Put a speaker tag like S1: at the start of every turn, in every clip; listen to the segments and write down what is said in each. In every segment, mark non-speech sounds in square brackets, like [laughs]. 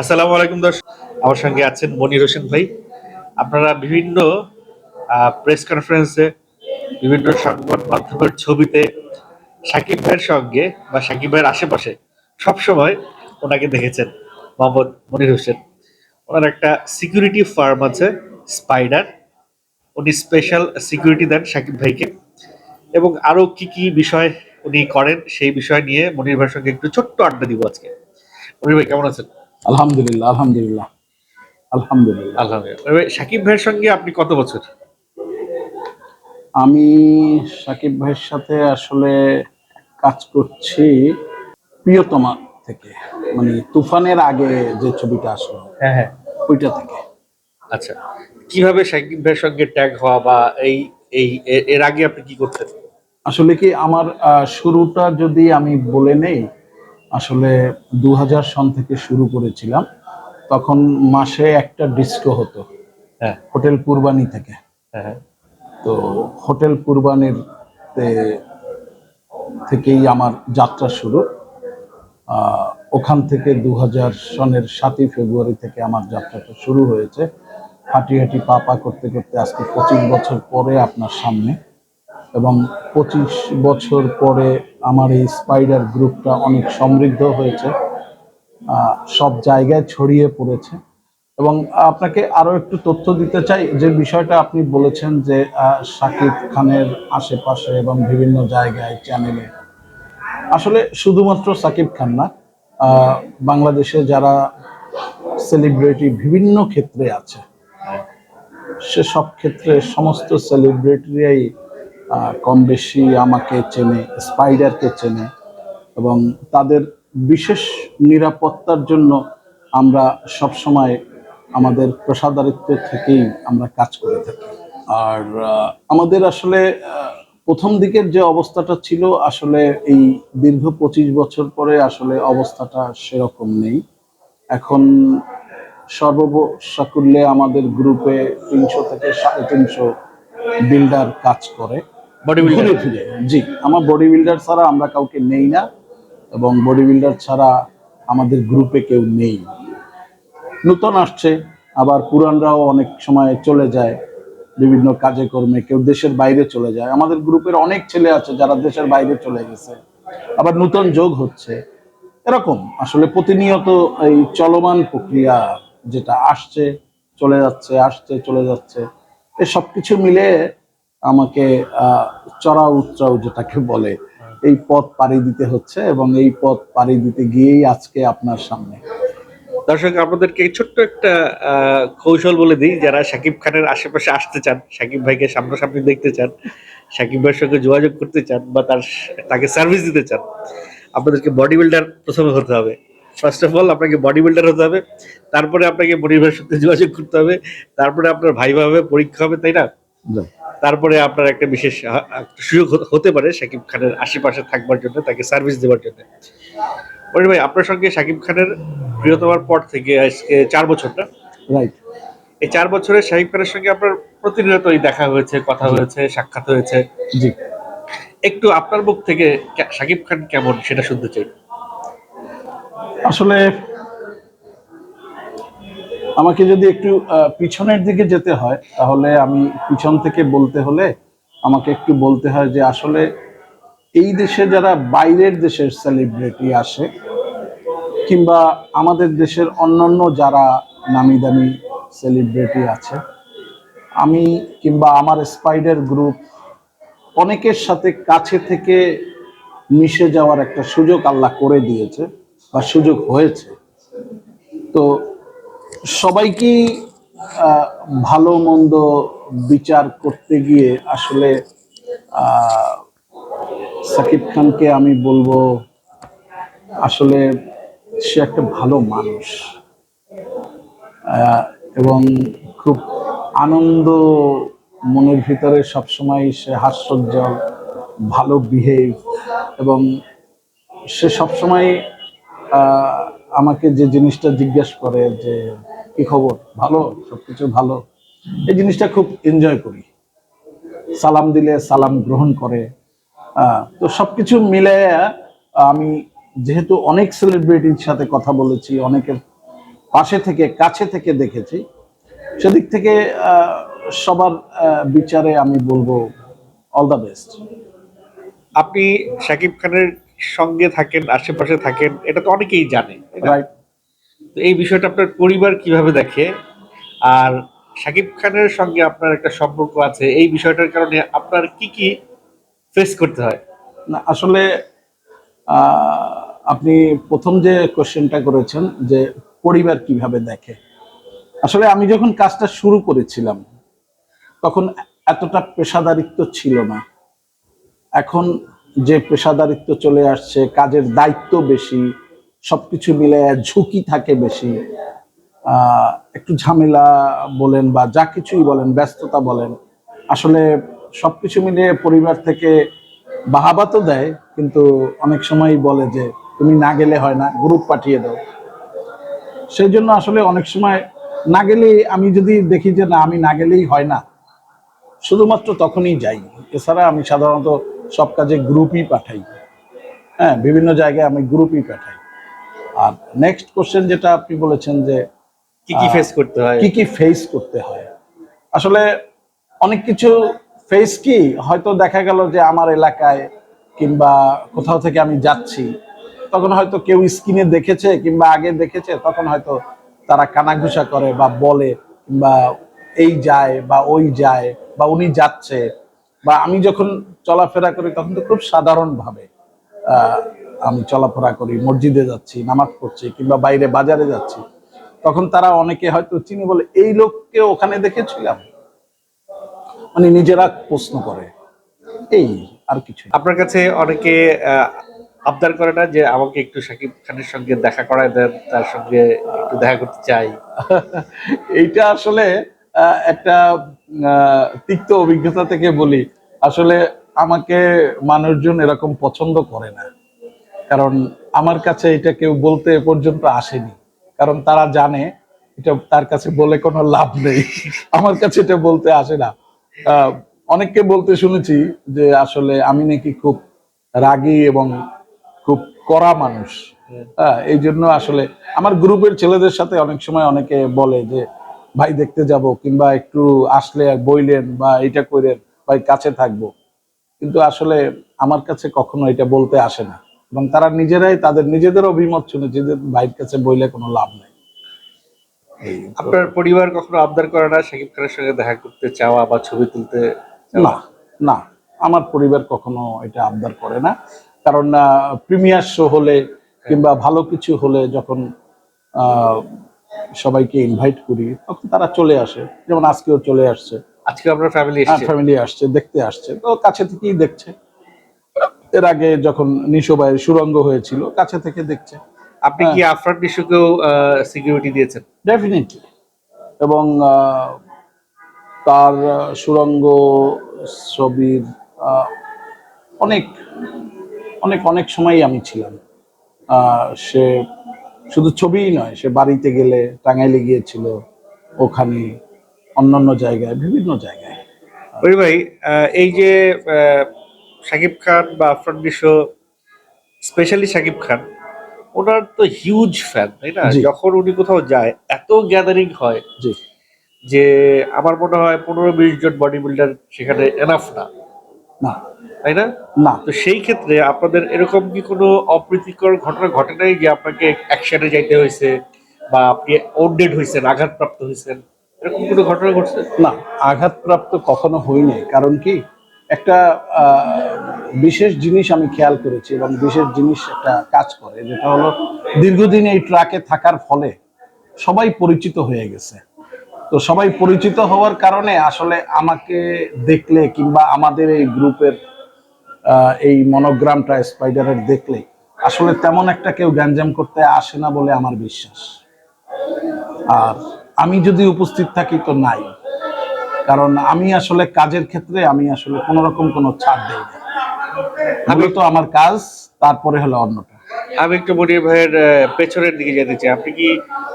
S1: আসসালামু আলাইকুম দর্শক, আমার সঙ্গে আছেন মনির হোসেন ভাই। আপনারা বিভিন্ন প্রেস কনফারেন্সে বিভিন্ন সংবাদ মাধ্যমের ছবিতে সাকিব ভাইয়ের সঙ্গে বা সাকিব ভাইয়ের আশেপাশে সবসময় ওনাকে দেখেছেন মোহাম্মদ মনির হোসেন। ওনার একটা সিকিউরিটি ফার্ম আছে স্পাইডার উনি স্পেশাল সিকিউরিটি দেন সাকিব ভাইকে। এবং আরও কি কি বিষয় উনি করেন সেই বিষয় নিয়ে মনির ভাইয়ের সঙ্গে একটু ছোট্ট আড্ডা দিব আজকে। মনির ভাই, কেমন আছেন?
S2: আলহামদুলিল্লাহ আলহামদুলিল্লাহ আলহামদুলিল্লাহ।
S1: আলহামদুলিল্লাহ। সাকিব ভাইয়ের সঙ্গে আপনি কত বছর?
S2: আমি সাকিব ভাইয়ের সাথে আসলে কাজ করছি প্রিয়তমা থেকে মানে তুফানের আগে যে ছবিটা আসলো
S1: হ্যাঁ হ্যাঁ।
S2: ওইটা থেকে।
S1: আচ্ছা কীভাবে সাকিব ভাইয়ের সঙ্গে ট্যাগ হওয়া বা এই এই এর আগে আপনি কি করতেন?
S2: আসলে কি আমার শুরুটা যদি আমি বলে নেই আসলে দু হাজার সন থেকে শুরু করেছিলাম। তখন মাসে একটা ডিস্কো হতো।
S1: হ্যাঁ।
S2: হোটেল কুরবানি থেকে।
S1: হ্যাঁ হ্যাঁ।
S2: তো হোটেল কুরবানির থেকেই আমার যাত্রা শুরু। ওখান থেকে দু হাজার সনের সাতই ফেব্রুয়ারি থেকে আমার যাত্রাটা শুরু হয়েছে। হাঁটি হাঁটি পা পা করতে করতে আজকে পঁচিশ বছর পরে আপনার সামনে। এবং পঁচিশ বছর পরে আমার এই স্পাইডার গ্রুপটা অনেক সমৃদ্ধ হয়েছে সব জায়গায় ছড়িয়ে পড়েছে। এবং আপনাকে আরও একটু তথ্য দিতে চাই, যে বিষয়টা আপনি বলেছেন যে শাকিব খানের আশেপাশে এবং বিভিন্ন জায়গায় চ্যানেলে আসলে শুধুমাত্র সাকিব খান না বাংলাদেশে যারা সেলিব্রিটি বিভিন্ন ক্ষেত্রে আছে, সে সব ক্ষেত্রে সমস্ত সেলিব্রিটিরাই কম বেশি আমাকে চেনে স্পাইডারকে চেনে এবং তাদের বিশেষ নিরাপত্তার জন্য আমরা সব সময় আমাদের পেশাদারিত্ব থেকেই আমরা কাজ করে থাকি। আর আমাদের আসলে প্রথম দিকের যে অবস্থাটা ছিল, আসলে এই দীর্ঘ পঁচিশ বছর পরে আসলে অবস্থাটা সেরকম নেই। এখন সর্বসাকুল্যে আমাদের গ্রুপে তিনশো থেকে সাড়ে তিনশো বিল্ডার কাজ করে।
S1: বডি
S2: ঘুরে ফিরে জি, আমার বডি বিল্ডার ছাড়া আমরা কাউকে নেই না এবং বডি বিল্ডার ছাড়া আমাদের গ্রুপে কেউ নেই। নতুন আসছে, আবার পুরানরাও অনেক সময় চলে যায়, বিভিন্ন কাজে কর্মে কেউ দেশের বাইরে চলে যায়। আমাদের গ্রুপের অনেক ছেলে আছে যারা দেশের বাইরে চলে গেছে। আবার নতুন যোগ হচ্ছে। এরকম, আসলে প্রতিনিয়ত এই চলমান প্রক্রিয়া যেটা আসছে, চলে যাচ্ছে, আসছে, চলে যাচ্ছে এই সবকিছু মিলে আমাকে চড়া উচ্চাও যেটাকে বলে এই পথ পাড়ি দিতে হচ্ছে এবং এই পথ পাড়ি দিতে গিয়েই আজকে আপনার সামনে।
S1: দর্শক আপনাদেরকে ছোট্ট একটা কৌশল বলে দিই যারা সাকিব খানের আশেপাশে আসতে চান সাকিব ভাইকে সামনাসামনি দেখতে চান সাকিব ভাইয়ের সঙ্গে যোগাযোগ করতে চান বা তার তাকে সার্ভিস দিতে চান আপনাদেরকে বডি বিল্ডার প্রথমে হতে হবে। ফার্স্ট অফ অল আপনাকে বডি বিল্ডার হতে হবে তারপরে আপনাকে মনির ভাইয়ের সাথে যোগাযোগ করতে হবে তারপরে আপনার ভাই হবে পরীক্ষা হবে তাই না? তারপরে আপনার একটা বিশেষ সুযোগ হতে- পারে সাকিব খানের আশেপাশে থাকবার জন্য তাকে সার্ভিস দেওয়ার জন্য। মনির ভাই আপনার সঙ্গে সাকিব খানের প্রিয়তমার পর থেকে আজকে চার বছর না?
S2: রাইট
S1: এই চার বছরে শাহিব খানের সঙ্গে আপনার প্রতিনিয়তই দেখা হয়েছে কথা হয়েছে সাক্ষাৎ হয়েছে।
S2: জি।
S1: একটু আপনার মুখ থেকে শাকিব খান কেমন সেটা শুনতে চাই।
S2: আসলে আমাকে যদি একটু পিছনের দিকে যেতে হয়, তাহলে আমি পিছন থেকে বলতে হলে আমাকে একটু বলতে হয় যে আসলে এই দেশে যারা বাইরের দেশের সেলিব্রিটি আসে, কিংবা আমাদের দেশের অন্যান্য যারা নামি দামি সেলিব্রিটি আছে, আমি কিংবা আমার স্পাইডার গ্রুপ অনেকের সাথে কাছে থেকে মিশে যাওয়ার একটা সুযোগ আল্লাহ করে দিয়েছে, বা সুযোগ হয়েছে। তো সবাইকেই আহ, ভালো মন্দ বিচার করতে গিয়ে আসলে সাকিব খানকে আমি বলব আসলে সে একটা ভালো মানুষ। এবং খুব আনন্দ মনের ভিতরে সবসময় সে হাস্যোজ্জ্বল ভালো বিহেভ এবং সে সবসময় আমাকে যে জিনিসটা জিজ্ঞেস করে যে কি খবর? ভালো? সবকিছু ভালো? এই জিনিসটা খুব এনজয় করি। সালাম দিলে সালাম গ্রহণ করে। তো সবকিছু মিলে আমি যেহেতু অনেক সেলিব্রিটির সাথে কথা বলেছি অনেকের পাশে থেকে কাছে থেকে দেখেছি সেদিক থেকে আহ, সবার বিচারে আমি বলব অল দ্য বেস্ট
S1: আপনি শাকিব খানের সঙ্গে থাকেন আশেপাশে থাকেন এটা তো অনেকেই জানে।
S2: রাইট
S1: তো এই বিষয়টা আপনার পরিবার কীভাবে দেখে? আর শাকিব খানের সঙ্গে আপনার একটা সম্পর্ক আছে, এই বিষয়টার কারণে আপনার কি কি ফেস করতে হয়?
S2: না, আসলে আপনি প্রথম যে কোশ্চেনটা করেছেন যে পরিবার কীভাবে দেখে, আসলে আমি যখন কাজটা শুরু করেছিলাম, তখন এতটা পেশাদারিত্ব ছিল না। এখন যে পেশাদারিত্ব চলে আসছে, কাজের দায়িত্ব বেশি সবকিছু মিলে ঝুঁকি থাকে বেশি। একটু ঝামেলা বলেন বা যা কিছুই বলেন, ব্যস্ততা বলেন, আসলে সবকিছু মিলে পরিবার থেকে বাহাবা তো দেয়, কিন্তু অনেক সময় বলে যে, তুমি না গেলে হয় না গ্রুপ পাঠিয়ে দাও। সেই জন্য আসলে অনেক সময় না গেলে আমি যদি দেখি যে, না, আমি না গেলেই হয় না, শুধুমাত্র তখনই যাই। এছাড়া আমি সাধারণত সব কাজে গ্রুপই পাঠাই। হ্যাঁ বিভিন্ন জায়গায় আমি গ্রুপই পাঠাই। আর নেক্সট কোশ্চেন যেটা আপনি বলেছেন যে
S1: কি কি ফেস করতে হয়?
S2: কি কি ফেস করতে হয়? আসলে অনেক কিছু ফেস কি? হয়তো দেখা গেল যে আমার এলাকায় কিংবা কোথাও থেকে আমি যাচ্ছি তখন হয়তো কেউ স্ক্রিনে দেখেছে কিংবা আগে দেখেছে তখন হয়তো তারা কানাঘুষা করে বা বলে কিংবা এই যায় বা ওই যায় বা উনি যাচ্ছে। বা আমি যখন চলাফেরা করি তখন তো খুব সাধারণভাবে আহ, আমি চলাফেরা করি মসজিদে যাচ্ছি নামাজ পড়ছি কিংবা বাইরে বাজারে যাচ্ছি তখন তারা অনেকে হয়তো চিনি বলে এই লোককে ওখানে দেখেছিলাম। মানে নিজেরা প্রশ্ন করে এই আর কিছু
S1: আপনার কাছে অনেকে আবদার করে না যে আমাকে একটু সাকিব খানের সঙ্গে দেখা করায় দেন তার সঙ্গে একটু দেখা করতে চাই? [laughs]
S2: এইটা আসলে আহ, একটা আহ, তিক্ত অভিজ্ঞতা থেকে বলি আসলে আমাকে মানুষজন এরকম পছন্দ করে না। কারণ আমার কাছে এটা কেউ বলতে পর্যন্ত আসেনি। কারণ তারা জানে, এটা তার কাছে বলে কোনো লাভ নেই। আমার কাছে এটা বলতে আসে না। অনেককে বলতে শুনেছি যে আসলে আমি নাকি খুব রাগী এবং খুব কড়া মানুষ। হ্যাঁ এই জন্য আসলে আমার গ্রুপের ছেলেদের সাথে অনেক সময় অনেকে বলে যে, ভাই, দেখতে যাব কিংবা একটু আসলে বইলেন বা এটা করেন ভাই, কাছে থাকব। কিন্তু আসলে আমার কাছে কখনো এটা বলতে আসে না। এবং তারা নিজেরাই তাদের নিজেদের অভিমত শুনেছে যে ভাইয়ের কাছে বইলে কোনো লাভ নেই।
S1: আপনার পরিবার কখনো আবদার করে না শাকিব খানের সঙ্গে দেখা করতে চাওয়া বা ছবি তুলতে
S2: না না। আমার পরিবার কখনো এটা আবদার করে না। কারণ প্রিমিয়ার শো হলে কিংবা ভালো কিছু হলে যখন আহ, সবাইকে ইনভাইট করি তখন তারা চলে আসে। যেমন আজকেও চলে আসছে।
S1: আজকে আপনার ফ্যামিলি
S2: ফ্যামিলি আসছে দেখতে আসছে। তো কাছে থেকেই দেখছে। এর আগে যখন নিশোবাইয়ের সুরঙ্গ হয়েছিল কাছে থেকে দেখছে।
S1: আপনি কি আফরান নিশোকেও সিকিউরিটি দিয়েছেন?
S2: ডেফিনেটলি এবং তার সুরঙ্গ ছবির অনেক অনেক অনেক সময়ই আমি ছিলাম। আহ, সে শুধু ছবিই নয় সে বাড়িতে গেলে টাঙ্গাইলে গিয়েছিল ওখানে অন্যান্য জায়গায় বিভিন্ন জায়গায়।
S1: ওই ভাই এই যে শাকিব খান বা আফরান নিশো স্পেশালি শাকিব খান ওনার তো হিউজ ফ্যান তাই না? যখন উনি কোথাও যায় এত গ্যাদারিং হয় যে আমার মনে হয় পনেরো বিশ জন বডি বিল্ডার সেখানে এনাফ না।
S2: না।
S1: তাই না?
S2: না।
S1: তো সেই ক্ষেত্রে আপনাদের এরকম কি কোনো অপ্রীতিকর ঘটনা ঘটে নাই যে আপনাকে অ্যাকশনে যাইতে হয়েছে বা আপনি ওন্ডেড হয়েছেন আঘাতপ্রাপ্ত হয়েছেন? এরকম কোনো ঘটনা ঘটছে?
S2: না আঘাতপ্রাপ্ত কখনো হইনি কারণ কি? একটা বিশেষ জিনিস আমি খেয়াল করেছি এবং বিশেষ জিনিস একটা কাজ করে, যেটা হলো দীর্ঘদিন এই ট্রাকে থাকার ফলে সবাই পরিচিত হয়ে গেছে। তো সবাই পরিচিত হওয়ার কারণে আসলে আমাকে দেখলে কিংবা আমাদের এই গ্রুপের এই মনোগ্রামটা স্পাইডারের দেখলে আসলে তেমন একটা কেউ গ্যাঞ্জাম করতে আসে না বলে আমার বিশ্বাস। আর আমি যদি উপস্থিত থাকি তো নাই। কারণ আমি আসলে কাজের ক্ষেত্রে আমি আসলে কোনো রকম কোনো ছাড় দেই না। আমি তো আমার কাজ তারপরে হলো অন্যটা।
S1: আমি একটু মনির ভাইয়ের পেছনের দিকে যেতে চাই। আপনি কি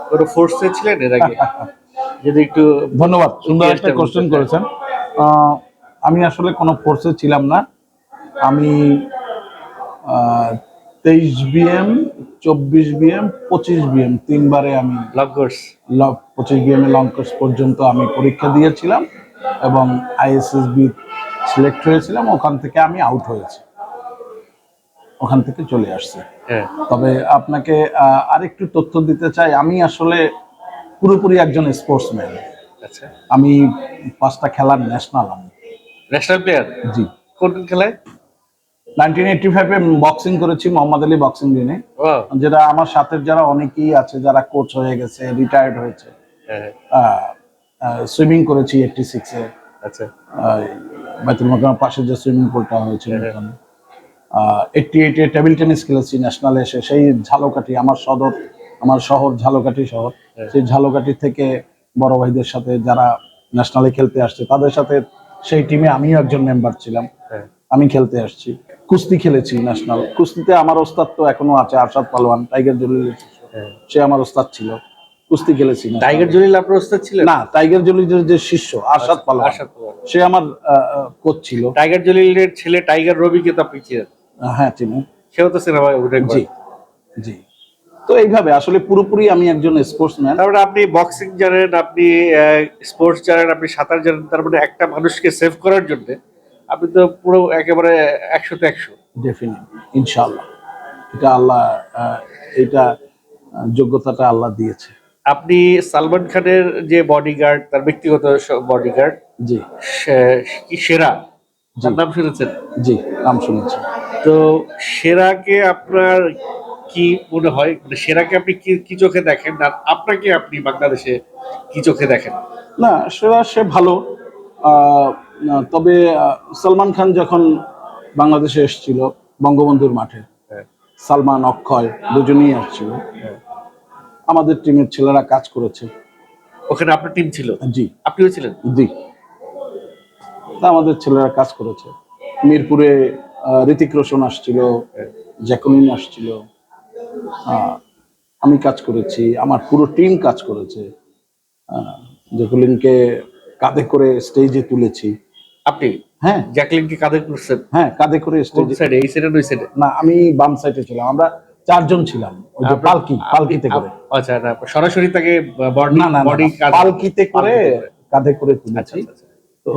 S1: কোনো ফোর্সে ছিলেন এর আগে? [laughs] যদি একটু
S2: ধন্যবাদ সুন্দর একটা কোশ্চেন করেছেন। আমি আসলে কোনো ফোর্সে ছিলাম না। আমি তেইশ বিএম চব্বিশ বিএম পঁচিশ বিএম তিনবারে আমি
S1: লং কোর্স
S2: পঁচিশ বিএম লং কোর্স পর্যন্ত আমি পরীক্ষা দিয়েছিলাম। এবং আইএসএসবি সিলেক্ট হয়েছিলাম ওখান থেকে আমি আউট হয়েছি। ওখান থেকে চলে আসছি।
S1: হ্যাঁ।
S2: তবে আপনাকে আরেকটু তথ্য দিতে চাই আমি আসলে পুরোপুরি একজন স্পোর্টসম্যান
S1: আচ্ছা।
S2: আমি পাঁচটা খেলার ন্যাশনাল আমি।
S1: ন্যাশনাল প্লেয়ার
S2: জি।
S1: কোন কোন খেলায়?
S2: নাইনটিন এইটটি ফাইভে বক্সিং করেছি মোহাম্মদ আলী বক্সিং দিনে। যেটা আমার সাথে যারা অনেকেই আছে যারা কোচ হয়ে গেছে রিটায়ার্ড হয়েছে।
S1: হ্যাঁ।
S2: সুইমিং করেছি এইটটি সিক্সে
S1: আচ্ছা।
S2: বাইতুল মোকামের পাশে যে সুইমিং পুলটা হয়েছিল
S1: হ্যাঁ।
S2: ওখানে। এইটটি এইটে টেবিল টেনিস খেলেছি ন্যাশনাল এসে। সেই ঝালকাঠি আমার সদর আমার শহর ঝালকাঠি শহর।
S1: হ্যাঁ।
S2: সেই ঝালকাঠি থেকে বড় ভাইদের সাথে যারা ন্যাশনালে খেলতে আসছে তাদের সাথে সেই টিমে আমিও একজন মেম্বার ছিলাম।
S1: হ্যাঁ।
S2: আমি খেলতে আসছি। কুস্তি খেলেছি ন্যাশনাল কুস্তিতে আমার ওস্তাদ তো এখনও আছে আরশাদ পালোয়ান টাইগার জলিল সে আমার ওস্তাদ ছিল। কুস্তি খেলেছি।
S1: টাইগার জলিল আপনার ওস্তাদ ছিলেন?
S2: না টাইগার জলিলের যে শিষ্য পালোয়ান
S1: আশা
S2: সে আমার কোচ ছিল।
S1: টাইগার জলিলের ছেলে টাইগার রবিকে তো ছিলেন
S2: হ্যাঁ চিনি।
S1: সেও তো সিনেমায় অভিনয়
S2: জি জি। তো এইভাবে আসলে পুরোপুরি আমি একজন স্পোর্টসম্যান
S1: তারপরে আপনি বক্সিং জানেন আপনি স্পোর্টস জানেন আপনি সাঁতার জানেন তার মানে একটা মানুষকে সেভ করার জন্য আপনি তো পুরো একেবারে একশোতে একশো।
S2: ডেফিনেট ইনশাআল্লাহ। এটা আল্লাহ এটা যোগ্যতাটা আল্লাহ দিয়েছে।
S1: আপনি সালমান খানের যে বডিগার্ড তার ব্যক্তিগত বডিগার্ড
S2: জি।
S1: কি সেরা। নাম শুনেছেন?
S2: জি নাম শুনেছি।
S1: তো সেরাকে আপনার কি মনে হয়? মানে সেরাকে আপনি কি কি চোখে দেখেন? আর আপনাকে আপনি বাংলাদেশে কি চোখে দেখেন?
S2: না সেরা সে ভালো। আহ, তবে সালমান খান যখন বাংলাদেশে এসেছিল বঙ্গবন্ধুর মাঠে
S1: হ্যাঁ।
S2: সালমান অক্ষয় দুজনেই আসছিল।
S1: হ্যাঁ।
S2: আমাদের টিমের ছেলেরা কাজ করেছে।
S1: ওখানে আপনার টিম ছিল?
S2: জি।
S1: আপনিও ছিলেন?
S2: জি। আমাদের ছেলেরা কাজ করেছে। মিরপুরে ঋতিক রোশন আসছিল জ্যাকুলিন আসছিল। আমি কাজ করেছি আমার পুরো টিম কাজ করেছে। জ্যাকুলিনকে কাঁধে করে স্টেজে তুলেছি।
S1: আপনি?
S2: হ্যাঁ।
S1: জ্যাকলিনকে কাঁধে করছেন?
S2: হ্যাঁ কাঁধে করে স্টেজে
S1: সাইডে এই সাইডে ওই সাইডে
S2: না আমি বাম সাইডে ছিলাম। আমরা চারজন ছিলাম ওই যে পালকি পালকিতে করে।
S1: আচ্ছা সরাসরি তাকে
S2: না না পালকিতে করে কাঁধে করে
S1: আচ্ছা
S2: তুলেছি।
S1: আচ্ছা, আচ্ছা।
S2: তো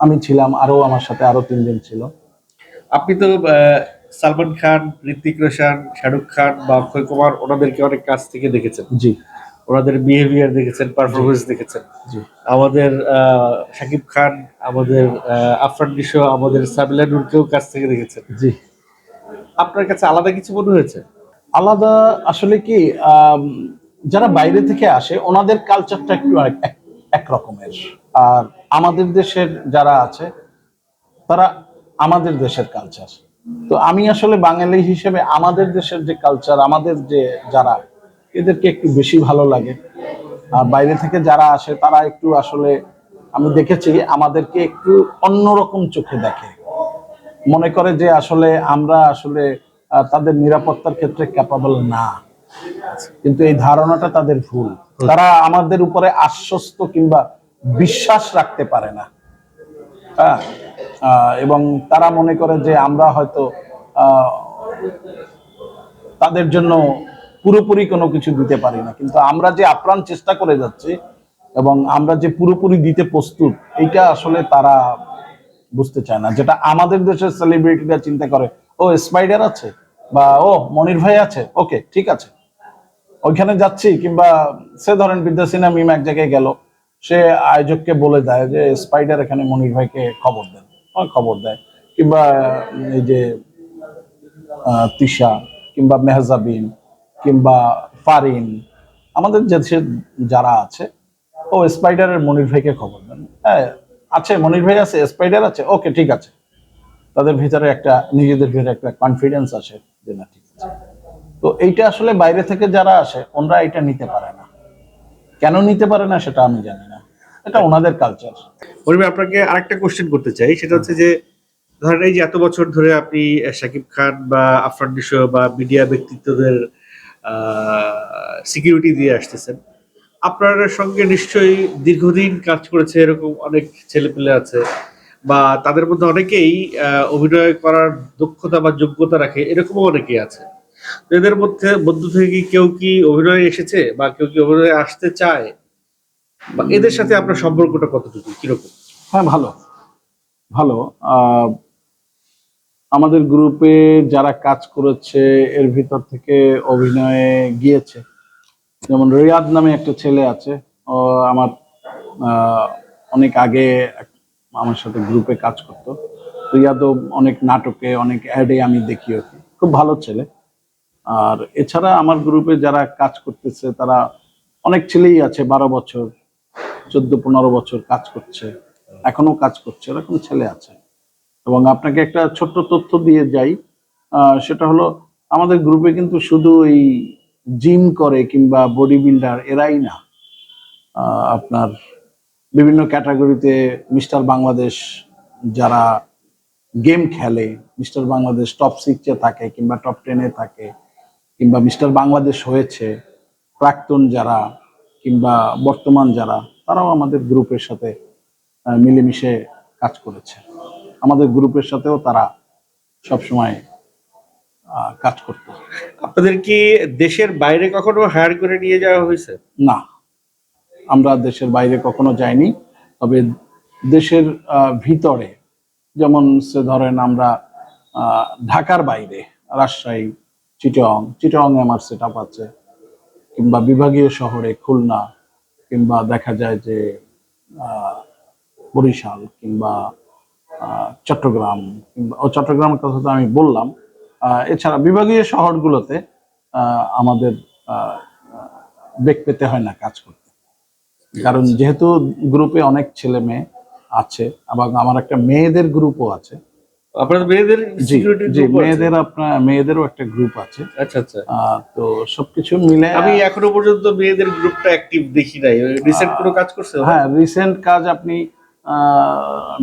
S2: আমি ছিলাম আরও আমার সাথে আরও তিনজন ছিল।
S1: আপনি তো সালমান খান ঋতিক রোশন শাহরুখ খান বা অক্ষয় কুমার ওনাদেরকে অনেক কাছ থেকে দেখেছেন।
S2: জি।
S1: ওনাদের বিহেভিয়ার দেখেছেন পারফরমেন্স দেখেছেন।
S2: জি।
S1: আমাদের শাকিব খান আমাদের আফরান নিশো আমাদের সাবিলা নূরকেও কাছ থেকে দেখেছেন।
S2: জি।
S1: আপনার কাছে আলাদা কিছু মনে হয়েছে?
S2: আলাদা আসলে কি যারা বাইরে থেকে আসে, ওনাদের কালচারটা একটু এক- এক- এক রকমের। আর আমাদের দেশের যারা আছে, তারা আমাদের দেশের কালচার তো আমি আসলে বাঙালি হিসেবে আমাদের দেশের যে কালচার আমাদের যে যারা, এদেরকে একটু বেশি ভালো লাগে। আর বাইরে থেকে যারা আসে, তারা একটু আসলে, আমি দেখেছি, আমাদেরকে একটু অন্যরকম চোখে দেখে। মনে করে যে আসলে আমরা আসলে তাদের নিরাপত্তার ক্ষেত্রে ক্যাপাবল না। কিন্তু এই ধারণাটা তাদের ভুল। তারা আমাদের উপরে আশ্বস্ত কিংবা বিশ্বাস রাখতে পারে না। হ্যাঁ? এবং তারা মনে করে যে আমরা হয়তো তাদের জন্য পুরোপুরি কোনো কিছু দিতে পারি না। কিন্তু আমরা যে আপ্রাণ চেষ্টা করে যাচ্ছি এবং আমরা যে পুরোপুরি দিতে প্রস্তুত, এইটা আসলে তারা বুঝতে চায় না। যেটা আমাদের দেশের সেলিব্রিটিরা চিন্তা করে, ও স্পাইডার আছে বা ও মনির ভাই আছে, ওকে, ঠিক আছে। ওইখানে যাচ্ছি কিংবা সে ধরেন বিদ্যাসিনা মিম এক জায়গায় গেল, সে আয়োজককে বলে দেয় যে স্পাইডার এখানে মনির ভাইকে খবর দেন। খবর দেয়। কিংবা এই যে তিশা, কিংবা মেহজাবিন, কিংবা ফারিন, আমাদের যে যারা আছে, ও স্পাইডারের মনির ভাইকে খবর দেন। হ্যাঁ আছে, মনির ভাই আছে স্পাইডার আছে ওকে ঠিক আছে। তাদের ভিতরে একটা, নিজেদের ভিতরে একটা কনফিডেন্স আসে যে না, ঠিক আছে। তো এইটা আসলে বাইরে থেকে যারা আসে, ওনারা এটা নিতে পারে না। কেন নিতে পারে না, সেটা আমি জানি না। এটা ওনাদের কালচার
S1: পরিবে আপনাকে আরেকটা কোশ্চেন করতে চাই। সেটা হচ্ছে যে, ধরেন এই যে এত বছর ধরে আপনি শাকিব খান বা আফরান বা মিডিয়া ব্যক্তিত্বদের সিকিউরিটি দিয়ে আসতেছেন আপনার সঙ্গে নিশ্চয়ই দীর্ঘদিন কাজ করেছে, এরকম অনেক ছেলেপেলে আছে বা তাদের মধ্যে অনেকেই অভিনয় করার দক্ষতা বা যোগ্যতা রাখে, এরকমও অনেকেই আছে। এদের মধ্যে মধ্য থেকে কি কেউ কি অভিনয়ে এসেছে বা কেউ কি অভিনয়ে আসতে চায়? বা এদের সাথে আপনার সম্পর্কটা কতটুকু, কীরকম?
S2: হ্যাঁ ভালো। ভালো। আমাদের গ্রুপে যারা কাজ করেছে, এর ভিতর থেকে অভিনয়ে গিয়েছে। যেমন রিয়াদ নামে একটা ছেলে আছে, ও আমার অনেক আগে আমার সাথে গ্রুপে কাজ করতো। রিয়াদও অনেক নাটকে, অনেক অ্যাডে আমি দেখি ওকে। খুব ভালো ছেলে। আর এছাড়া আমার গ্রুপে যারা কাজ করতেছে, তারা অনেক ছেলেই আছে, বারো বছর, চোদ্দ, পনেরো বছর কাজ করছে, এখনও কাজ করছে, এরকম ছেলে আছে। এবং আপনাকে একটা ছোট্ট তথ্য দিয়ে যাই সেটা হলো, আমাদের গ্রুপে কিন্তু শুধু এই জিম করে কিংবা বডি বিল্ডার এরাই না। আপনার বিভিন্ন ক্যাটাগরিতে মিস্টার বাংলাদেশ যারা গেম খেলে মিস্টার বাংলাদেশ টপ সিক্সে থাকে কিংবা টপ টেনে থাকে কিংবা মিস্টার বাংলাদেশ হয়েছে, প্রাক্তন যারা কিংবা বর্তমান যারা, তারাও আমাদের গ্রুপের সাথে মিলেমিশে কাজ করেছে। আমাদের গ্রুপের সাথেও তারা সবসময় কাজ করতো।
S1: আপনাদের কি দেশের বাইরে কখনো হায়ার করে নিয়ে যাওয়া হয়েছে?
S2: না আমরা দেশের বাইরে কখনো যাইনি। তবে দেশের ভিতরে যেমন সে ধরেন আমরা ঢাকার বাইরে রাজশাহী চিটং চিটং আমার সেট আপ আছে কিংবা বিভাগীয় শহরে খুলনা কিংবা দেখা যায় যে বরিশাল কিংবা চট্টগ্রাম কিংবা ও চট্টগ্রামের কথা তো আমি বললাম এছাড়া বিভাগীয় শহরগুলোতে আমাদের বেগ পেতে হয় না কাজ করতে। কারণ যেহেতু গ্রুপে অনেক ছেলে মেয়ে আছে এবং আমার একটা মেয়েদের গ্রুপও আছে।
S1: আপনাদের মেয়েদের
S2: জি মেয়েদের আপনার মেয়েদেরও একটা গ্রুপ আছে।
S1: আচ্ছা আচ্ছা।
S2: তো সবকিছু মিলে
S1: আমি এখনও পর্যন্ত মেয়েদের গ্রুপটা অ্যাক্টিভ দেখি নাই। রিসেন্ট কোনো কাজ করছে
S2: হ্যাঁ রিসেন্ট কাজ আপনি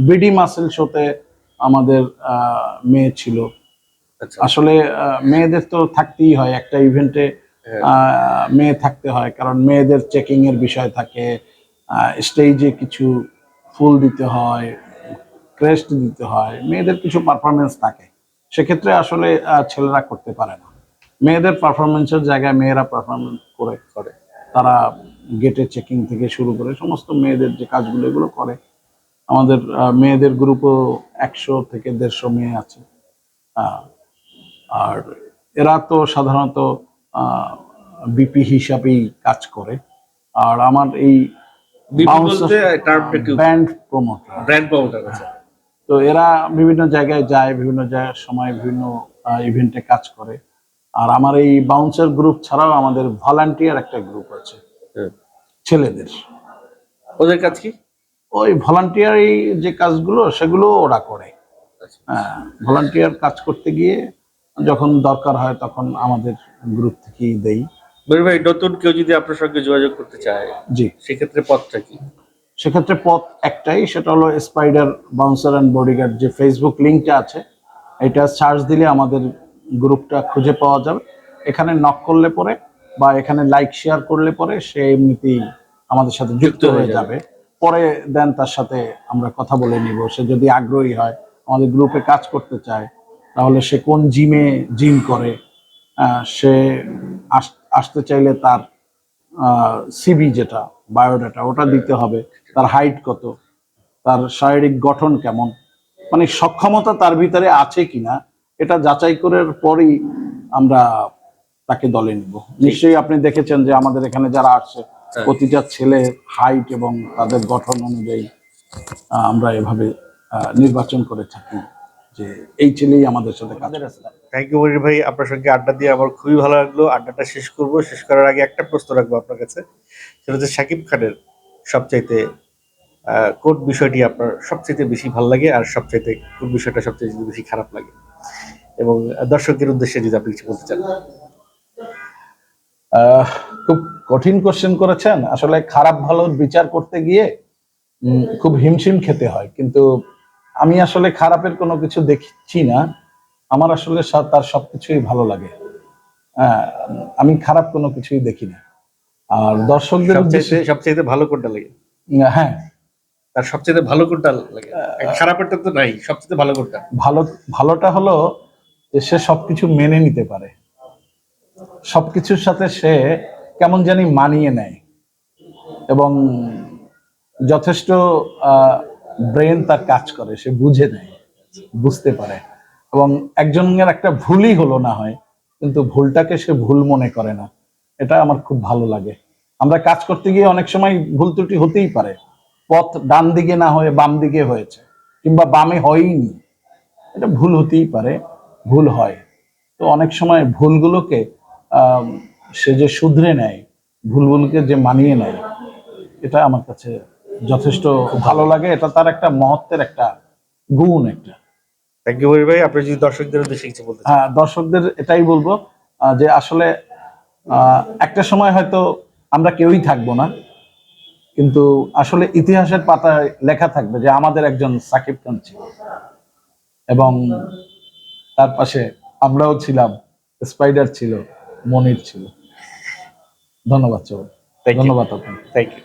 S2: বিডি মাসেল শোতে আমাদের মেয়ে ছিল। আসলে মেয়েদের তো থাকতেই হয় একটা ইভেন্টে
S1: হ্যাঁ।
S2: মেয়ে থাকতে হয় কারণ মেয়েদের চেকিং এর বিষয় থাকে স্টেজে কিছু ফুল দিতে হয় ক্রেস্ট দিতে হয় মেয়েদের কিছু পারফরমেন্স থাকে। সেক্ষেত্রে আসলে ছেলেরা করতে পারে না। মেয়েদের পারফরমেন্সের জায়গায় মেয়েরা পারফরমেন্স করে
S1: করে।
S2: তারা গেটে চেকিং থেকে শুরু করে সমস্ত মেয়েদের যে কাজগুলো এগুলো করে। আমাদের মেয়েদের গ্রুপও একশো থেকে দেড়শো মেয়ে আছে। আহ, আর এরা তো সাধারণত বিপি হিসাবেই কাজ করে। আর আমার এই
S1: কি
S2: ব্যান্ড প্রমোটার
S1: ব্র্যান্ড প্রমোটার
S2: তো এরা বিভিন্ন জায়গায় যায় বিভিন্ন জায়গায় সময় বিভিন্ন ইভেন্টে কাজ করে। আর আমার এই বাউন্সার গ্রুপ ছাড়াও আমাদের ভলান্টিয়ার একটা গ্রুপ আছে। ছেলেদের।
S1: ওদের কাজ কি?
S2: ওই ভলান্টিয়ারি যে কাজগুলো সেগুলো ওরা করে।
S1: আচ্ছা।
S2: হ্যাঁ ভলান্টিয়ার কাজ করতে গিয়ে যখন দরকার হয় তখন আমাদের গ্রুপ থেকেই দেই।
S1: বলি ভাই নতুন কেউ যদি আপনার সঙ্গে যোগাযোগ করতে চায়
S2: জি।
S1: সেক্ষেত্রে পথটা কি?
S2: সেক্ষেত্রে পথ একটাই সেটা হলো স্পাইডার বাউন্সার অ্যান্ড বডিগার্ড যে ফেসবুক লিঙ্কটা আছে এটা সার্চ দিলে আমাদের গ্রুপটা খুঁজে পাওয়া যাবে। এখানে নক করলে পরে বা এখানে লাইক শেয়ার করলে পরে সে এমনিতেই আমাদের সাথে যুক্ত হয়ে যাবে। পরে দেন তার সাথে আমরা কথা বলে নিব সে যদি আগ্রহী হয় আমাদের গ্রুপে কাজ করতে চায় তাহলে সে কোন জিমে জিম করে? সে আস- আসতে চাইলে তার সিবি যেটা বায়োডাটা ওটা দিতে হবে। তার হাইট কত? তার শারীরিক গঠন কেমন? মানে সক্ষমতা তার ভিতরে আছে কিনা এটা যাচাই করার পরই আমরা তাকে দলে নিব। নিশ্চয়ই আপনি দেখেছেন যে আমাদের এখানে যারা আসছে
S1: হ্যাঁ।
S2: প্রতিটা ছেলে হাইট এবং তাদের গঠন অনুযায়ী আমরা এভাবে আহ, নির্বাচন করে থাকি। যে এই ছেলেই আমাদের সাথে কাজ।
S1: থ্যাংক ইউ মনির ভাই আপনার সঙ্গে আড্ডা দিয়ে আমার খুবই ভালো লাগল। আড্ডাটা শেষ করব। শেষ করার আগে একটা প্রশ্ন রাখব আপনার কাছে। সেটা হচ্ছে শাকিব খানের সবচাইতে কোন বিষয়টি আপনার সবচাইতে বেশি ভালো লাগে আর সবচাইতে কোন বিষয়টা সবচাইতে বেশি খারাপ লাগে? এবং দর্শকের উদ্দেশ্যে যদি আপনি কিছু বলতে চান।
S2: আহ, খুব কঠিন কোশ্চেন করেছেন। আসলে খারাপ ভালোর বিচার করতে গিয়ে উম, খুব হিমশিম খেতে হয়। কিন্তু আমি আসলে খারাপের কোনো কিছু দেখছি না। আমার আসলে তার সবকিছুই ভালো লাগে। হ্যাঁ, আমি খারাপ কোনো কিছুই দেখি না। আর দর্শকদের
S1: সবচাইতে ভালো কোনটা লাগে?
S2: হ্যাঁ।
S1: তার সবচাইতে ভালো কোনটা লাগে? খারাপেরটা তো নাই সবচেয়ে ভালো কোনটা?
S2: ভালো ভালোটা হলো যে সে সবকিছু মেনে নিতে পারে। সবকিছুর সাথে সে কেমন জানি মানিয়ে নেয়। এবং যথেষ্ট ব্রেন তার কাজ করে, সে বুঝে নেয়, বুঝতে পারে। এবং একজনের একটা ভুলই হলো না হয়, কিন্তু ভুলটাকে সে ভুল মনে করে না। এটা আমার খুব ভালো লাগে। আমরা কাজ করতে গিয়ে অনেক সময় ভুল ত্রুটি হতেই পারে। পথ ডান দিকে না হয়ে বাম দিকে হয়েছে, কিংবা বামে হয়ইনি। এটা ভুল হতেই পারে, ভুল হয়। তো অনেক সময় ভুলগুলোকে সে যে শুধরে নেয়, ভুলগুলোকে যে মানিয়ে নেয়, এটা আমার কাছে যথেষ্ট ভালো লাগে। এটা তার একটা মহত্বের একটা গুণ একটা।
S1: থ্যাংক ইউ ভাই। আপনি যদি দর্শকদের উদ্দেশ্যে কিছু বলতে
S2: হ্যাঁ দর্শকদের এটাই বলব যে আসলে একটা সময় হয়তো আমরা কেউই থাকব না কিন্তু আসলে ইতিহাসের পাতায় লেখা থাকবে যে আমাদের একজন সাকিব খান ছিল। এবং তার পাশে আমরাও ছিলাম স্পাইডার ছিল মনির ছিল। ধন্যবাদ
S1: Thank
S2: ধন্যবাদ আপনাকে।
S1: Thank you